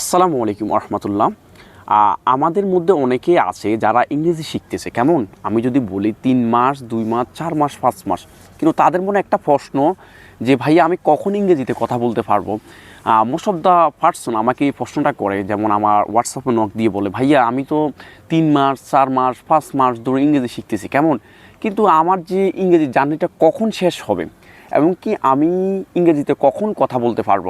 আসসালামু আলাইকুম রহমতুল্লাহ আমাদের মধ্যে অনেকে আছে যারা ইংরেজি শিখতেছে, কেমন? আমি যদি বলি তিন মাস, দুই মাস, চার মাস, পাঁচ মাস, কিন্তু তাদের মনে একটা প্রশ্ন যে, ভাইয়া, আমি কখন ইংরেজিতে কথা বলতে পারব? মোস্ট অফ দ্য পার্সন আমাকে এই প্রশ্নটা করে, যেমন আমার হোয়াটসঅ্যাপে নক দিয়ে বলে, ভাইয়া, আমি তো তিন মাস, চার মাস, পাঁচ মাস ধরে ইংরেজি শিখতেছি, কেমন? কিন্তু আমার যে ইংরেজি জার্নিটা কখন শেষ হবে এবং কি আমি ইংরেজিতে কখন কথা বলতে পারব?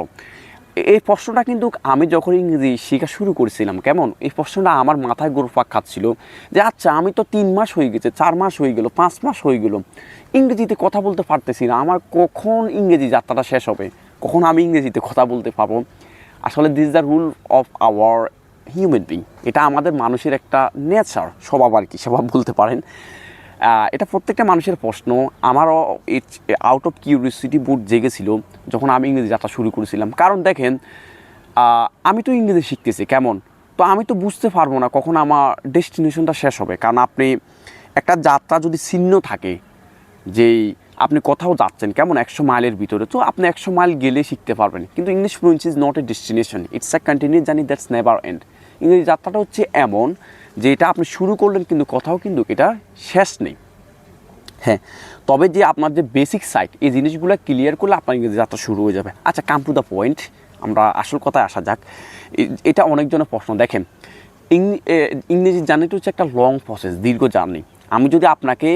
এই প্রশ্নটা কিন্তু আমি যখন ইংরেজি শেখা শুরু করেছিলাম, কেমন? এই প্রশ্নটা আমার মাথায় গোরফাক খাচ্ছিল যে আচ্ছা আমি তো তিন মাস হয়ে গেছে, চার মাস হয়ে গেল, পাঁচ মাস হয়ে গেল। ইংরেজিতে কথা বলতে পারতেছি না, আমার কখন ইংরেজি যাত্রাটা শেষ হবে? কখন আমি ইংরেজিতে কথা বলতে পারব? আসলে this the rule of our human being এটা আমাদের মানুষের একটা নেচার স্বভাব আর কি, স্বভাব বলতে পারেন। এটা প্রত্যেকটা মানুষের প্রশ্ন। আমারও আউট অফ কিউরিয়াসিটি বোর্ড জেগেছিল যখন আমি ইংরেজি যাত্রা শুরু করেছিলাম। কারণ দেখেন আমি তো ইংরেজি শিখতেছি, কেমন? তো আমি তো বুঝতে পারব না কখন আমার ডেস্টিনেশনটা শেষ হবে। কারণ আপনি একটা যাত্রা যদি চিহ্ন থাকে, যেই আপনি কোথাও যাচ্ছেন, কেমন? একশো মাইলের ভিতরে। তো আপনি একশো মাইল গেলে শিখতে পারবেন। কিন্তু English fluency is not a destination it's a continue journey that's never end ইংরেজি যাত্রাটা হচ্ছে এমন যে এটা আপনি শুরু করলেন কিন্তু কোথাও কিন্তু এটা শেষ নেই। হ্যাঁ তবে যে আপনার যে বেসিক সাইট এই জিনিসগুলো ক্লিয়ার করলে আপনার ইংরেজি যাত্রা শুরু হয়ে যাবে। আচ্ছা কাম টু দ্য পয়েন্ট আমরা আসল কথায় আসা যাক। এটা অনেকজনের প্রশ্ন। দেখেন ইংরেজি জার্নিটা হচ্ছে একটা লং প্রসেস দীর্ঘ জার্নি। আমি যদি আপনাকে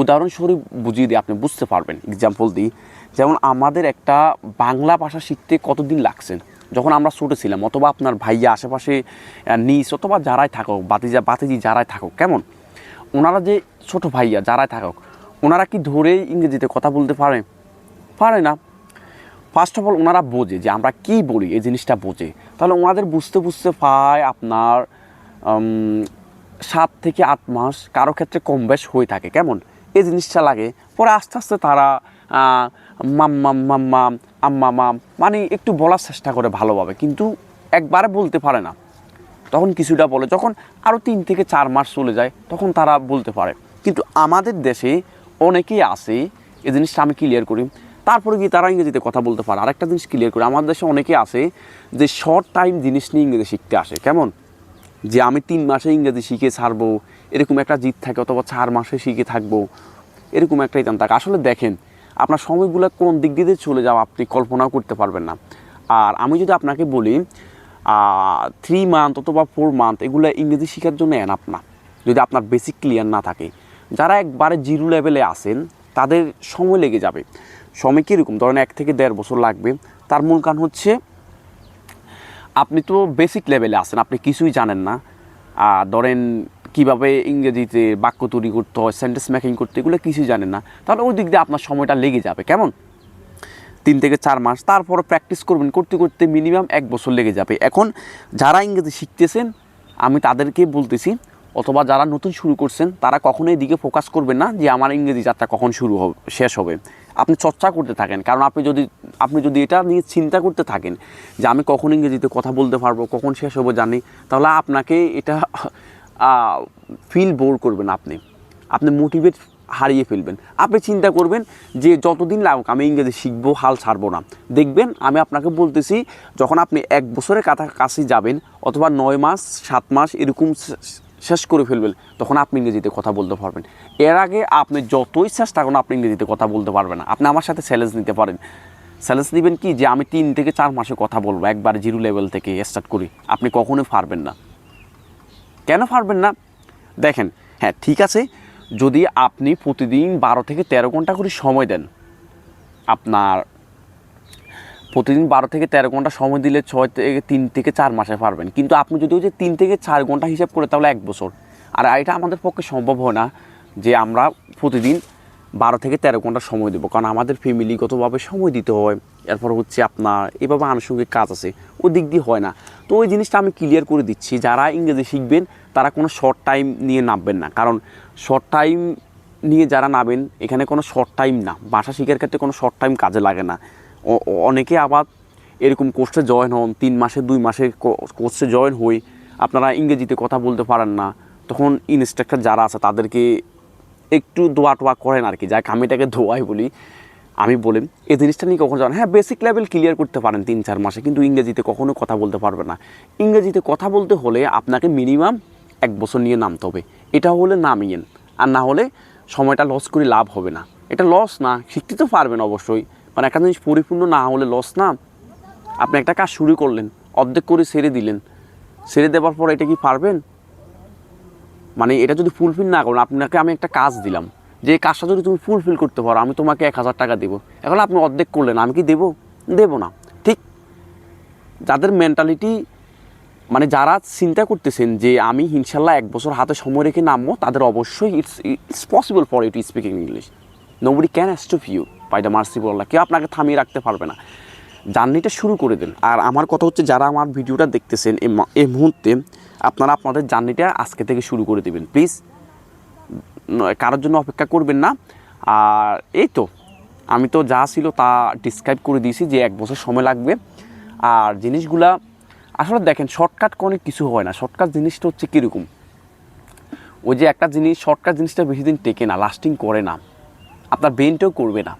উদাহরণস্বরূপ বুঝিয়ে দিই, আপনি বুঝতে পারবেন। এক্সাম্পল দিই। যেমন আমাদের একটা বাংলা ভাষা শিখতে কতদিন লাগছে? যখন আমরা ছোটো ছিলাম, অথবা আপনার ভাইয়া আশেপাশে নিস অথবা যারাই থাকুক, বাতিজা, বাতিজি যারাই থাকুক, কেমন? ওনারা যে ছোট ভাইয়া যারাই থাকুক, ওনারা কি ধরেই ইংরেজিতে কথা বলতে পারে? পারে না। ফার্স্ট অফ অল ওনারা বোঝে যে আমরা কী বলি, এই জিনিসটা বোঝে। তাহলে ওনাদের বুঝতে বুঝতে পায় আপনার সাত থেকে আট মাস কারও ক্ষেত্রে কম বেশ হয়ে থাকে। কেমন? এই জিনিসটা লাগে। পরে আস্তে আস্তে তারা মাম্মাম মাম্মাম আম্মা, মাম মানে একটু বলার চেষ্টা করে ভালোভাবে, কিন্তু একবারে বলতে পারে না। তখন কিছুটা বলে, যখন আরও তিন থেকে চার মাস চলে যায়, তখন তারা বলতে পারে। কিন্তু আমাদের দেশে অনেকেই আছে এই জিনিসটা আমি ক্লিয়ার করি। তারপরে গিয়ে তারা ইংরেজিতে কথা বলতে পারে। আরেকটা জিনিস ক্লিয়ার করি, আমাদের দেশে অনেকেই আছে যে শর্ট টাইম জিনিস নিয়ে ইংরেজি শিখতে আসে। কেমন? যে আমি তিন মাসে ইংরেজি শিখে ছাড়বো, এরকম একটা জিত থাকে, অথবা চার মাসে শিখে থাকব, এরকম একটা ইতাম থাকে। আসলে দেখেন আপনার সময়গুলো কোন দিক দিয়ে চলে যাও আপনি কল্পনাও করতে পারবেন না। আর আমি যদি আপনাকে বলি থ্রি মান্থ অথবা ফোর মান্থ এগুলো ইংরেজি শেখার জন্য এনাফ না। যদি আপনার বেসিক ক্লিয়ার না থাকে। যারা একবারে জিরো লেভেলে আসেন তাদের সময় লেগে যাবে। সময় কীরকম ধরেন এক থেকে দেড় বছর লাগবে। তার মূল কারণ হচ্ছে, আপনি তো বেসিক লেভেলে আছেন, আপনি কিছুই জানেন না। আর ধরেন কীভাবে ইংরেজিতে বাক্য তৈরি করতে হয় সেন্টেন্স মেকিং করতে এগুলো কিছুই জানেন না। তাহলে ওই দিক দিয়ে আপনার সময়টা লেগে যাবে, কেমন? তিন থেকে চার মাস তারপর প্র্যাকটিস করবেন, করতে করতে মিনিমাম এক বছর লেগে যাবে। এখন যারা ইংরেজি শিখতেছেন, আমি তাদেরকে বলতেছি, অথবা যারা নতুন শুরু করছেন, তারা কখনো এই দিকে ফোকাস করবেন না যে আমার ইংরেজি যাত্রা কখন শুরু হবে, শেষ হবে। আপনি চর্চা করতে থাকেন, কারণ আপনি যদি আপনি যদি এটা নিয়ে চিন্তা করতে থাকেন যে আমি কখন ইংরেজিতে কথা বলতে পারব, কখন শেষ হব জানি, তাহলে আপনাকে এটা ফিল বোর করবেন আপনি। আপনি মোটিভেট হারিয়ে ফেলবেন। আপনি চিন্তা করবেন যে যতদিন লাগুক, আমি ইংরেজি শিখব, হাল ছাড়বো না। দেখবেন আমি আপনাকে বলতেছি, যখন আপনি এক বছরের কাছাকাছি যাবেন অথবা নয় মাস, সাত মাস এরকম শেষ করে ফেলবেন, তখন আপনি ইংরেজিতে কথা বলতে পারবেন। এর আগে আপনি যতই চেষ্টা করেন, আপনি ইংরেজিতে কথা বলতে পারবেন না। আপনি আমার সাথে চ্যালেঞ্জ নিতে পারেন। চ্যালেঞ্জ নেবেন কি? যে আমি তিন থেকে চার মাসে কথা বলব, একবার জিরো লেভেল থেকে স্টার্ট করি। আপনি কখনোই পারবেন না। কেন পারবেন না? দেখেন হ্যাঁ ঠিক আছে, যদি আপনি প্রতিদিন বারো থেকে তেরো ঘণ্টা করে সময় দেন, আপনার প্রতিদিন বারো থেকে তেরো ঘণ্টা সময় দিলে ছয় থেকে তিন থেকে চার মাসে পারবেন। কিন্তু আপনি যদি ওই যে তিন থেকে চার ঘণ্টা হিসাব করে, তাহলে এক বছর। আর এটা আমাদের পক্ষে সম্ভব হয় না যে আমরা প্রতিদিন বারো থেকে তেরো ঘণ্টা সময় দেবো। কারণ আমাদের ফ্যামিলিগতভাবে সময় দিতে হয়। এরপর হচ্ছে আপনার এভাবে আনুষঙ্গিক কাজ আছে ওই দিক দিয়ে হয় না। তো ওই জিনিসটা আমি ক্লিয়ার করে দিচ্ছি। যারা ইংরেজি শিখবেন, তারা কোনো শর্ট টাইম নিয়ে নামবেন না। কারণ শর্ট টাইম নিয়ে যারা নামেন, এখানে কোনো শর্ট টাইম না। ভাষা শেখার ক্ষেত্রে কোনো শর্ট টাইম কাজে লাগে না। ও- ও- অনেকে আবার এরকম কোর্সে জয়েন হন, তিন মাসে, দুই মাসে কোর্সে জয়েন হই। আপনারা ইংরেজিতে কথা বলতে পারেন না। তখন ইনস্ট্রাক্টর যারা আছে, তাদেরকে একটু দোয়া টোয়া করেন আর কি, যাকে, আমি এটাকে ধোয়াই বলি। আমি বলেন এই জিনিসটা নিয়ে কখনো জানেন হ্যাঁ বেসিক লেভেল ক্লিয়ার করতে পারেন তিন, চার মাসে, কিন্তু ইংরেজিতে কখনো কথা বলতে পারবে না। ইংরেজিতে কথা বলতে হলে আপনাকে মিনিমাম এক বছর নিয়ে নামতে হবে। এটা হলে নামিয়েন, আর না হলে সময়টা লস করে লাভ হবে না। এটা লস না, শিখতে তো পারবেন অবশ্যই। মানে একটা জিনিস পরিপূর্ণ না হলে লস না। আপনি একটা কাজ শুরু করলেন, অর্ধেক করে সেরে দিলেন। সেরে দেওয়ার পর এটা কি পারবেন? মানে এটা যদি ফুলফিল না করেন আপনাকে আমি একটা কাজ দিলাম। যে কাজটা যদি তুমি ফুলফিল করতে পারো, আমি তোমাকে এক হাজার টাকা দেবো। এখন আপনি অর্ধেক করলেন, আমি কি দেবো? দেবো না। ঠিক যাদের মেন্টালিটি মানে যারা চিন্তা করতেছেন যে আমি ইনশাল্লাহ এক বছর হাতে সময় রেখে নামবো, তাদের অবশ্যই it's it's possible for you to speak English nobody can stop you by the mercy বল্লা কেউ আপনাকে থামিয়ে রাখতে পারবে না। জার্নিটা শুরু করে দেন। আর আমার কথা হচ্ছে যারা আমার ভিডিওটা দেখতেছেন এই মুহূর্তে, আপনারা আপনাদের জার্নিটা আজকে থেকে শুরু করে দেবেন। প্লিজ কারোর জন্য অপেক্ষা করবেন না। আর এই তো, আমি তো যা ছিল তা ডিসক্রাইব করে দিয়েছি যে এক বছর সময় লাগবে। আর জিনিসগুলা, আসলে দেখেন শর্টকাট কোনো কিছু হয় না। শর্টকাট জিনিসটা হচ্ছে কীরকম? ওই যে একটা জিনিস শর্টকাট জিনিসটা বেশি দিন টেকে না লাস্টিং করে না। আপনার ব্রেনটাও করবে না।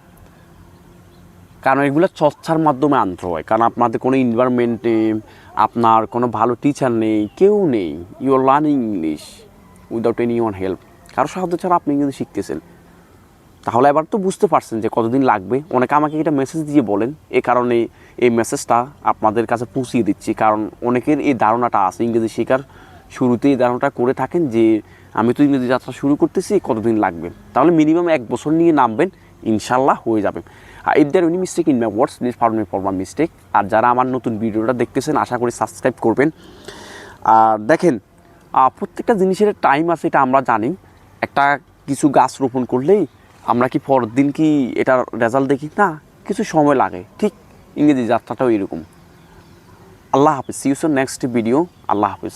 কারণ এগুলো চর্চার মাধ্যমে আনতে হয়। কারণ আপনাদের কোনো ইনভারমেন্ট নেই, আপনার কোনো ভালো টিচার নেই, কেউ নেই। You are learning English without anyone help কারও সাহায্য ছাড়া আপনি কিন্তু শিখতেছেন। তাহলে এবার তো বুঝতে পারছেন যে কতদিন লাগবে। অনেকে আমাকে এটা মেসেজ দিয়ে বলেন। এ কারণে এই মেসেজটা আপনাদের কাছে পৌঁছিয়ে দিচ্ছি। কারণ অনেকের এই ধারণাটা আছে ইংরেজি শেখার শুরুতে এই ধারণাটা করে থাকেন যে, আমি তো ইংরেজি যাত্রা শুরু করতেছি, কতদিন লাগবে? তাহলে মিনিমাম এক বছর নিয়ে নামবেন, ইনশাল্লাহ হয়ে যাবে। If there any mistake in my words please firm me for my mistake আর যারা আমার নতুন ভিডিওটা দেখতেছেন, আশা করি সাবস্ক্রাইব করবেন। আর দেখেন প্রত্যেকটা জিনিসের টাইম আছে, এটা আমরা জানি। একটা কিছু গাছ রোপণ করলেই আমরা কি পরের দিন কি এটার রেজাল্ট দেখি? না, কিছু সময় লাগে। ঠিক ইংরেজি যাত্রাটাও এরকম। আল্লাহ হাফিজ। See you soon next video Allah Hafiz.